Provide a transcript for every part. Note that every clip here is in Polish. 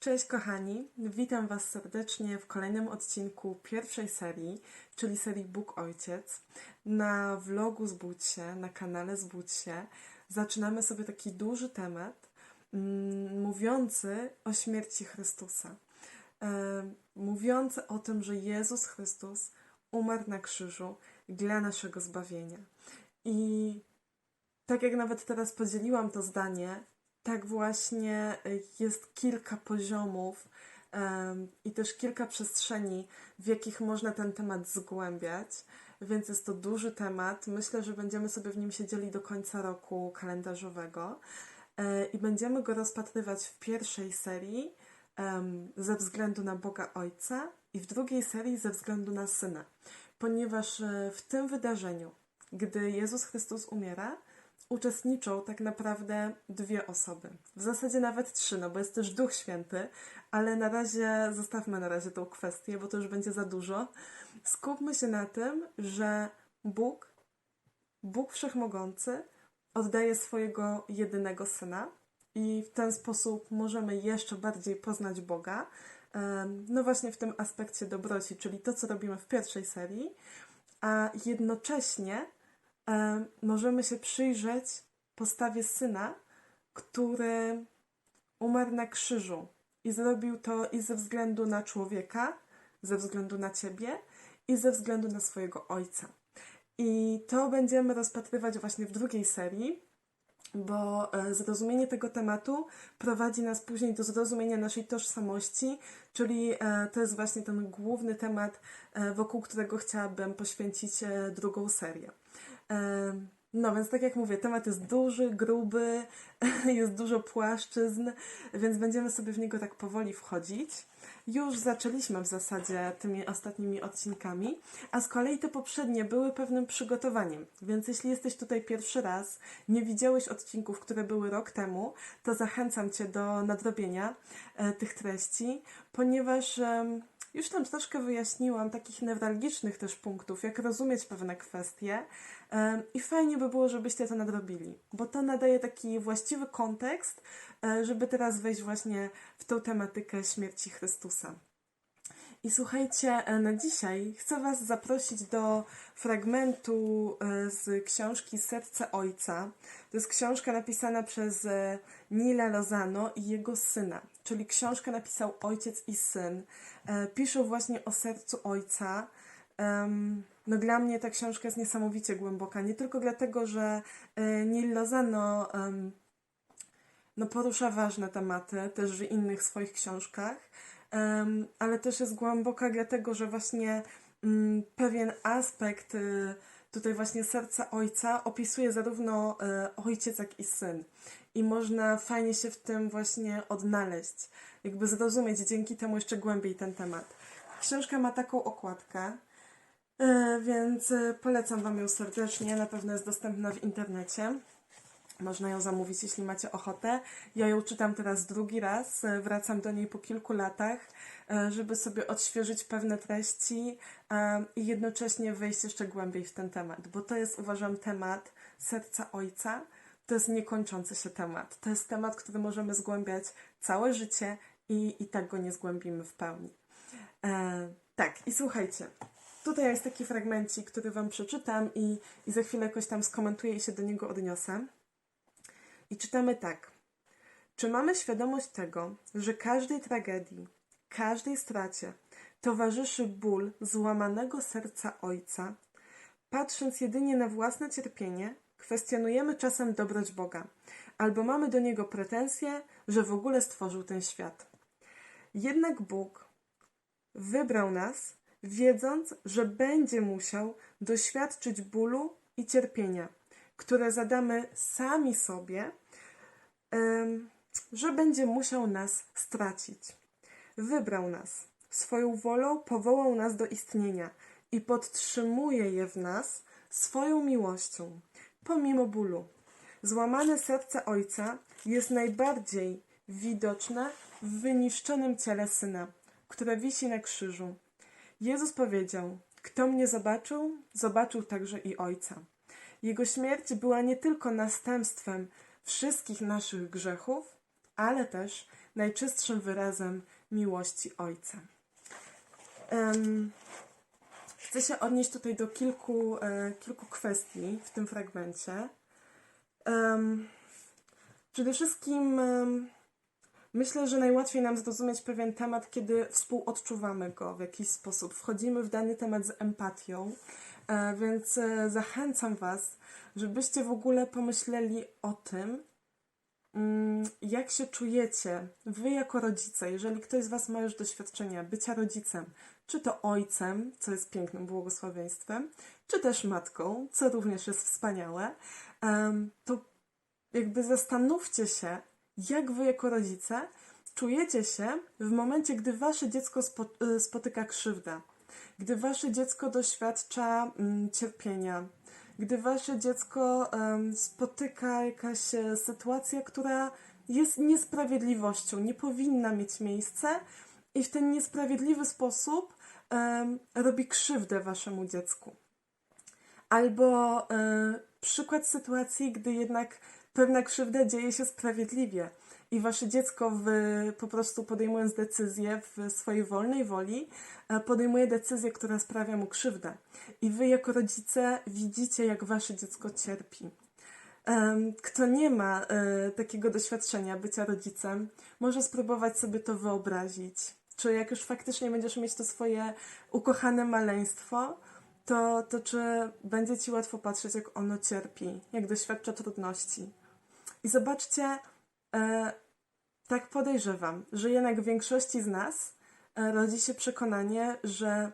Cześć kochani, witam Was serdecznie w kolejnym odcinku pierwszej serii, czyli serii Bóg Ojciec. Na vlogu Zbudź się, na kanale Zbudź się, zaczynamy sobie taki duży temat mm, mówiący o śmierci Chrystusa. E, mówiący o tym, że Jezus Chrystus umarł na krzyżu dla naszego zbawienia. I tak jak nawet teraz podzieliłam to zdanie, tak właśnie y, jest kilka poziomów i też kilka przestrzeni, w jakich można ten temat zgłębiać. Więc jest to duży temat. Myślę, że będziemy sobie w nim siedzieli do końca roku kalendarzowego e, i będziemy go rozpatrywać w pierwszej serii ze względu na Boga Ojca i w drugiej serii ze względu na Syna. Ponieważ e, w tym wydarzeniu, gdy Jezus Chrystus umiera, uczestniczą tak naprawdę dwie osoby. W zasadzie nawet trzy, no bo jest też Duch Święty, ale na razie zostawmy na razie tą kwestię, bo to już będzie za dużo. Skupmy się na tym, że Bóg, Bóg Wszechmogący, oddaje swojego jedynego syna i w ten sposób możemy jeszcze bardziej poznać Boga. No właśnie w tym aspekcie dobroci, czyli to, co robimy w pierwszej serii, a jednocześnie możemy się przyjrzeć postawie syna, który umarł na krzyżu i zrobił to i ze względu na człowieka, ze względu na ciebie i ze względu na swojego ojca. I to będziemy rozpatrywać właśnie w drugiej serii, bo e, zrozumienie tego tematu prowadzi nas później do zrozumienia naszej tożsamości, czyli e, to jest właśnie ten główny temat, e, wokół którego chciałabym poświęcić drugą serię. No więc tak jak mówię, temat jest duży, gruby, jest dużo płaszczyzn, więc będziemy sobie w niego tak powoli wchodzić. Już zaczęliśmy w zasadzie tymi ostatnimi odcinkami, a z kolei te poprzednie były pewnym przygotowaniem. Więc jeśli jesteś tutaj pierwszy raz, nie widziałeś odcinków, które były rok temu, to zachęcam Cię do nadrobienia e, tych treści, ponieważ już tam troszkę wyjaśniłam takich newralgicznych też punktów, jak rozumieć pewne kwestie i fajnie by było, żebyście to nadrobili, bo to nadaje taki właściwy kontekst, e, żeby teraz wejść właśnie w tą tematykę śmierci Chrystusa. I słuchajcie, e, na dzisiaj chcę Was zaprosić do fragmentu e, z książki Serce Ojca. To jest książka napisana przez e, Nila Lozano i jego syna, czyli książkę napisał ojciec i syn. Piszą właśnie o sercu ojca. No dla mnie ta książka jest niesamowicie głęboka, nie tylko dlatego, że Nil Lozano no, porusza ważne tematy też w innych swoich książkach, ale też jest głęboka dlatego, że właśnie mm, pewien aspekt y, tutaj właśnie serca ojca opisuje zarówno y, ojciec, jak i syn. I można fajnie się w tym właśnie odnaleźć, jakby zrozumieć dzięki temu jeszcze głębiej ten temat. Książka ma taką okładkę, y, więc polecam Wam ją serdecznie, na pewno jest dostępna w internecie. Można ją zamówić, jeśli macie ochotę. Ja ją czytam teraz drugi raz, e, wracam do niej po kilku latach, e, żeby sobie odświeżyć pewne treści e, i jednocześnie wejść jeszcze głębiej w ten temat, bo to jest, uważam, temat serca ojca. To jest niekończący się temat. To jest temat, który możemy zgłębiać całe życie i, i tak go nie zgłębimy w pełni. E, tak, i słuchajcie. Tutaj jest taki fragmencik, który Wam przeczytam i, i za chwilę jakoś tam skomentuję i się do niego odniosę. I czytamy tak. Czy mamy świadomość tego, że każdej tragedii, każdej stracie towarzyszy ból złamanego serca ojca? Patrząc jedynie na własne cierpienie, kwestionujemy czasem dobroć Boga, albo mamy do niego pretensje, że w ogóle stworzył ten świat. Jednak Bóg wybrał nas, wiedząc, że będzie musiał doświadczyć bólu i cierpienia, które zadamy sami sobie, że będzie musiał nas stracić. Wybrał nas, swoją wolą powołał nas do istnienia i podtrzymuje je w nas swoją miłością, pomimo bólu. Złamane serce Ojca jest najbardziej widoczne w wyniszczonym ciele Syna, które wisi na krzyżu. Jezus powiedział: Kto mnie zobaczył, zobaczył także i Ojca. Jego śmierć była nie tylko następstwem wszystkich naszych grzechów, ale też najczystszym wyrazem miłości Ojca. Em, chcę się odnieść tutaj do kilku, e, kilku kwestii w tym fragmencie. Em, przede wszystkim em, myślę, że najłatwiej nam zrozumieć pewien temat, kiedy współodczuwamy go w jakiś sposób. Wchodzimy w dany temat z empatią, więc e, zachęcam Was, żebyście w ogóle pomyśleli o tym, mm, jak się czujecie wy jako rodzice, jeżeli ktoś z Was ma już doświadczenia bycia rodzicem, czy to ojcem, co jest pięknym błogosławieństwem, czy też matką, co również jest wspaniałe, to jakby zastanówcie się, jak wy jako rodzice czujecie się w momencie, gdy wasze dziecko y, spotyka krzywdę, gdy wasze dziecko doświadcza mm, cierpienia, gdy wasze dziecko spotyka jakaś e, sytuacja, która jest niesprawiedliwością, nie powinna mieć miejsca i w ten niesprawiedliwy sposób robi krzywdę waszemu dziecku. Albo e, przykład sytuacji, gdy jednak pewna krzywda dzieje się sprawiedliwie i wasze dziecko w, po prostu podejmując decyzję w swojej wolnej woli, e, podejmuje decyzję, która sprawia mu krzywdę. I wy jako rodzice widzicie, jak wasze dziecko cierpi. Kto nie ma e, takiego doświadczenia bycia rodzicem, może spróbować sobie to wyobrazić. Czy jak już faktycznie będziesz mieć to swoje ukochane maleństwo, to, to czy będzie ci łatwo patrzeć, jak ono cierpi, jak doświadcza trudności. I zobaczcie, e, tak podejrzewam, że jednak w większości z nas e, rodzi się przekonanie, że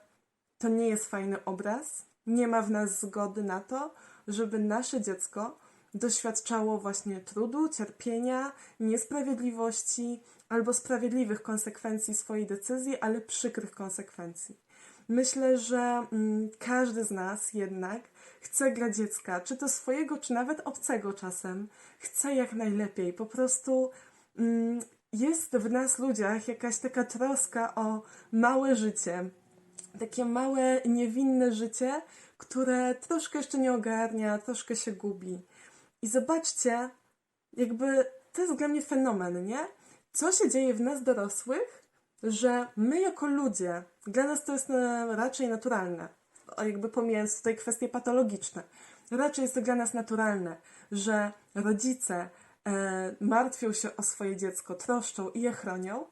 to nie jest fajny obraz, nie ma w nas zgody na to, żeby nasze dziecko doświadczało właśnie trudu, cierpienia, niesprawiedliwości albo sprawiedliwych konsekwencji swojej decyzji, ale przykrych konsekwencji. Myślę, że mm, każdy z nas jednak chce dla dziecka, czy to swojego, czy nawet obcego czasem, chce jak najlepiej. Po prostu mm, jest w nas ludziach jakaś taka troska o małe życie, takie małe, niewinne życie, które troszkę jeszcze nie ogarnia, troszkę się gubi. I zobaczcie, jakby to jest dla mnie fenomen, nie? Co się dzieje w nas dorosłych, że my jako ludzie, dla nas to jest e, raczej naturalne, jakby pomijając tutaj kwestie patologiczne, raczej jest to dla nas naturalne, że rodzice e, martwią się o swoje dziecko, troszczą i je chronią,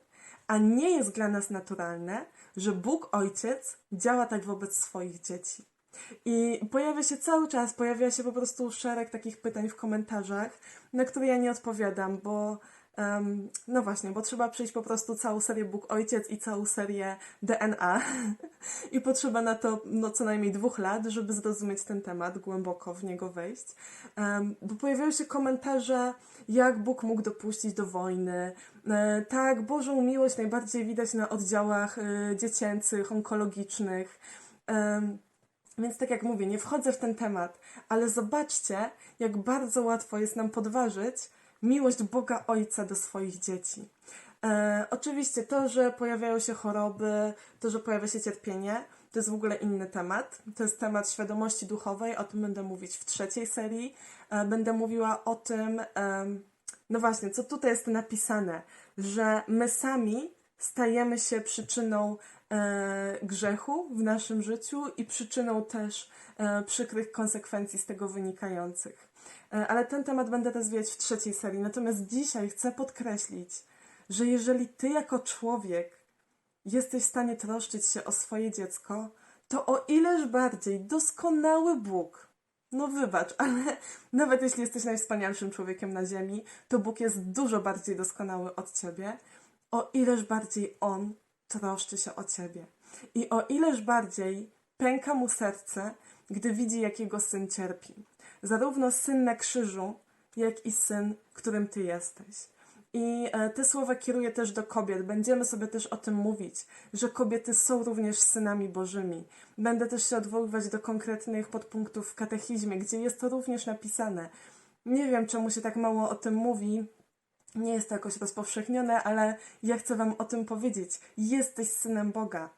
a nie jest dla nas naturalne, że Bóg Ojciec działa tak wobec swoich dzieci. I pojawia się cały czas, pojawia się po prostu szereg takich pytań w komentarzach, na które ja nie odpowiadam, bo em, no właśnie, bo trzeba przejść po prostu całą serię Bóg Ojciec i całą serię DNA i potrzeba na to no, co najmniej dwóch lat, żeby zrozumieć ten temat, głęboko w niego wejść. Em, bo pojawiają się komentarze, jak Bóg mógł dopuścić do wojny. E, tak, Bożą miłość najbardziej widać na oddziałach e, dziecięcych, onkologicznych. Em, więc tak jak mówię, nie wchodzę w ten temat, ale zobaczcie, jak bardzo łatwo jest nam podważyć miłość Boga Ojca do swoich dzieci. E, oczywiście to, że pojawiają się choroby, to, że pojawia się cierpienie, to jest w ogóle inny temat. To jest temat świadomości duchowej, o tym będę mówić w trzeciej serii. E, będę mówiła o tym, em, no właśnie, co tutaj jest napisane, że my sami stajemy się przyczyną e, grzechu w naszym życiu i przyczyną też e, przykrych konsekwencji z tego wynikających. E, ale ten temat będę rozwijać w trzeciej serii. Natomiast dzisiaj chcę podkreślić, że jeżeli ty jako człowiek jesteś w stanie troszczyć się o swoje dziecko, to o ileż bardziej doskonały Bóg, no wybacz, ale nawet jeśli jesteś najwspanialszym człowiekiem na ziemi, to Bóg jest dużo bardziej doskonały od ciebie, o ileż bardziej On troszczy się o ciebie. I o ileż bardziej pęka mu serce, gdy widzi, jak jego syn cierpi. Zarówno syn na krzyżu, jak i syn, którym ty jesteś. I e, te słowa kieruję też do kobiet. Będziemy sobie też o tym mówić, że kobiety są również synami Bożymi. Będę też się odwoływać do konkretnych podpunktów w katechizmie, gdzie jest to również napisane. Nie wiem, czemu się tak mało o tym mówi, nie jest to jakoś rozpowszechnione, ale ja chcę Wam o tym powiedzieć. Jesteś synem Boga.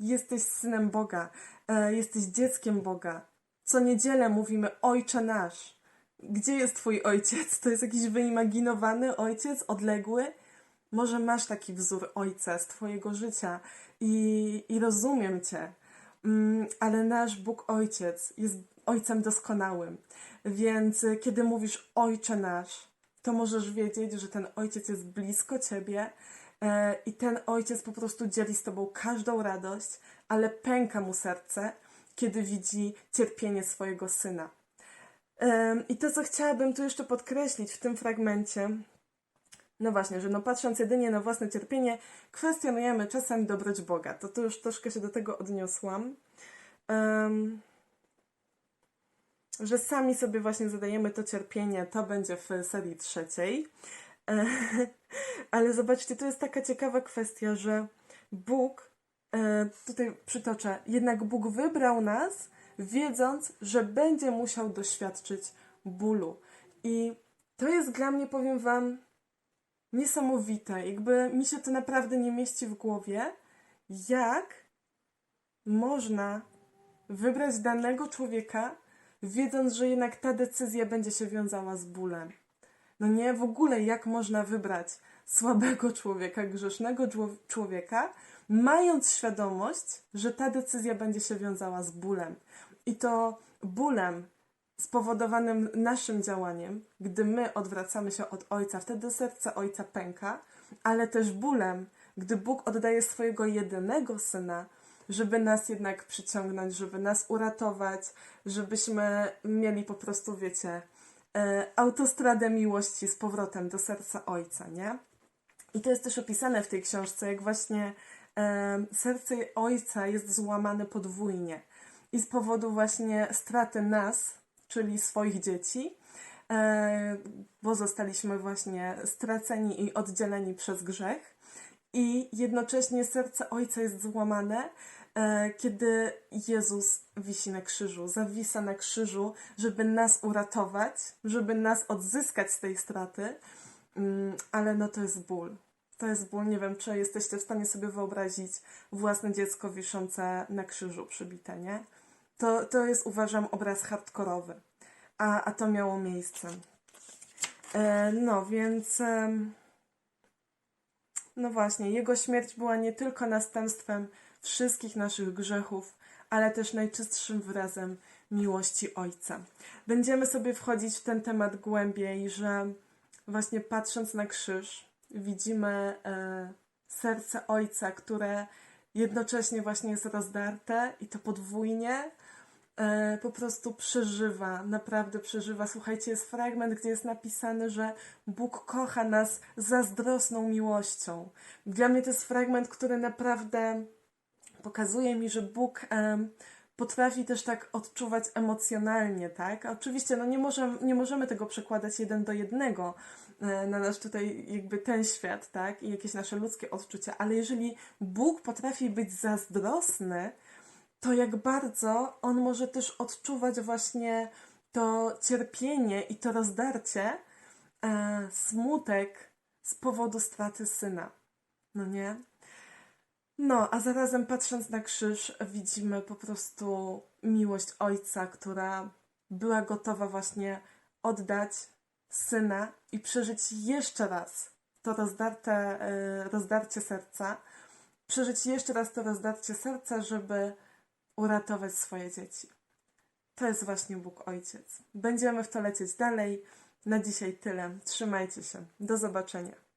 Jesteś synem Boga. E, jesteś dzieckiem Boga. Co niedzielę mówimy Ojcze nasz. Gdzie jest Twój ojciec? To jest jakiś wyimaginowany ojciec, odległy? Może masz taki wzór ojca z Twojego życia i, i rozumiem Cię, Mm, ale nasz Bóg Ojciec jest Ojcem doskonałym. Więc y, kiedy mówisz Ojcze nasz, to możesz wiedzieć, że ten Ojciec jest blisko Ciebie e, i ten Ojciec po prostu dzieli z Tobą każdą radość, ale pęka mu serce, kiedy widzi cierpienie swojego Syna. I to, co chciałabym tu jeszcze podkreślić w tym fragmencie, no właśnie, że no patrząc jedynie na własne cierpienie, kwestionujemy czasem dobroć Boga. To tu już troszkę się do tego odniosłam. Em, że sami sobie właśnie zadajemy to cierpienie, to będzie w serii trzeciej. E, Ale zobaczcie, to jest taka ciekawa kwestia, że Bóg, tutaj przytoczę, jednak Bóg wybrał nas, wiedząc, że będzie musiał doświadczyć bólu. I to jest dla mnie, powiem Wam, niesamowite. Jakby mi się to naprawdę nie mieści w głowie, jak można wybrać danego człowieka, wiedząc, że jednak ta decyzja będzie się wiązała z bólem. No nie, w ogóle jak można wybrać słabego człowieka, grzesznego czło- człowieka, mając świadomość, że ta decyzja będzie się wiązała z bólem. I to bólem spowodowanym naszym działaniem, gdy my odwracamy się od Ojca, wtedy serce Ojca pęka, ale też bólem, gdy Bóg oddaje swojego jedynego Syna, żeby nas jednak przyciągnąć, żeby nas uratować, żebyśmy mieli po prostu, wiecie, e, autostradę miłości z powrotem do serca Ojca, nie? I to jest też opisane w tej książce, jak właśnie e, serce Ojca jest złamane podwójnie. I z powodu właśnie straty nas, czyli swoich dzieci, e, bo zostaliśmy właśnie straceni i oddzieleni przez grzech. I jednocześnie serce Ojca jest złamane, e, kiedy Jezus wisi na krzyżu, zawisa na krzyżu, żeby nas uratować, żeby nas odzyskać z tej straty. Mm, ale no to jest ból. To jest ból. Nie wiem, czy jesteście w stanie sobie wyobrazić własne dziecko wiszące na krzyżu przybite, nie? To, to jest, uważam, obraz hardkorowy. A, a to miało miejsce. E, no, więc. em, no właśnie, jego śmierć była nie tylko następstwem wszystkich naszych grzechów, ale też najczystszym wyrazem miłości Ojca. Będziemy sobie wchodzić w ten temat głębiej, że właśnie patrząc na krzyż, widzimy e, serce Ojca, które jednocześnie właśnie jest rozdarte i to podwójnie, e, po prostu przeżywa, naprawdę przeżywa. Słuchajcie, jest fragment, gdzie jest napisane, że Bóg kocha nas zazdrosną miłością. Dla mnie to jest fragment, który naprawdę pokazuje mi, że Bóg potrafi też tak odczuwać emocjonalnie, tak? Oczywiście, no nie, możemy, nie możemy tego przekładać jeden do jednego e, na nasz tutaj jakby ten świat, tak? I jakieś nasze ludzkie odczucia, ale jeżeli Bóg potrafi być zazdrosny, to jak bardzo on może też odczuwać właśnie to cierpienie i to rozdarcie, e, smutek z powodu straty syna. No nie? No, a zarazem patrząc na krzyż, widzimy po prostu miłość ojca, która była gotowa właśnie oddać syna i przeżyć jeszcze raz to rozdarte, e, rozdarcie serca, przeżyć jeszcze raz to rozdarcie serca, żeby uratować swoje dzieci. To jest właśnie Bóg Ojciec. Będziemy w to lecieć dalej. Na dzisiaj tyle. Trzymajcie się. Do zobaczenia.